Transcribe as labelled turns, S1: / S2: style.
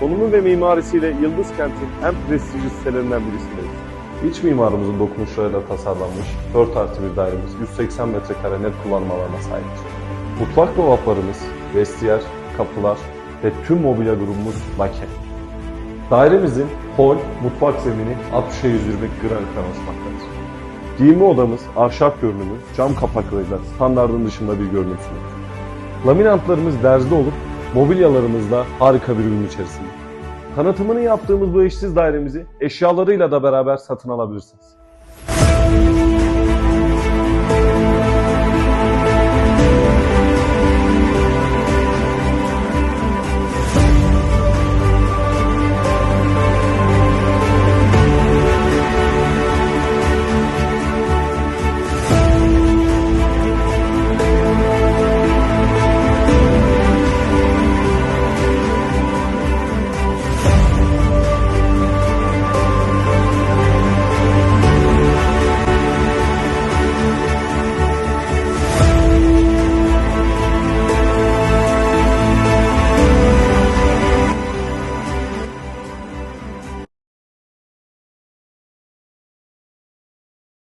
S1: Konumu ve mimarisiyle Yıldız Kent'in en prestijli sitelerinden birisindeyiz. İç mimarımızın dokunuşlarıyla tasarlanmış 4 artı bir dairemiz 180 metrekare net kullanım alanına sahiptir. Mutfak dolaplarımız, vestiyer, kapılar ve tüm mobilya grubumuz lake. Dairemizin hol, mutfak zemini 60'a 120 granitten oluşmaktadır. Giyinme odamız ahşap görünümü, cam kapaklarıyla standardın dışında bir görünüm sunuyor. Laminantlarımız derzli olup mobilyalarımızla harika bir gün içerisinde. Tanıtımını yaptığımız bu eşsiz dairemizi eşyalarıyla da beraber satın alabilirsiniz. Müzik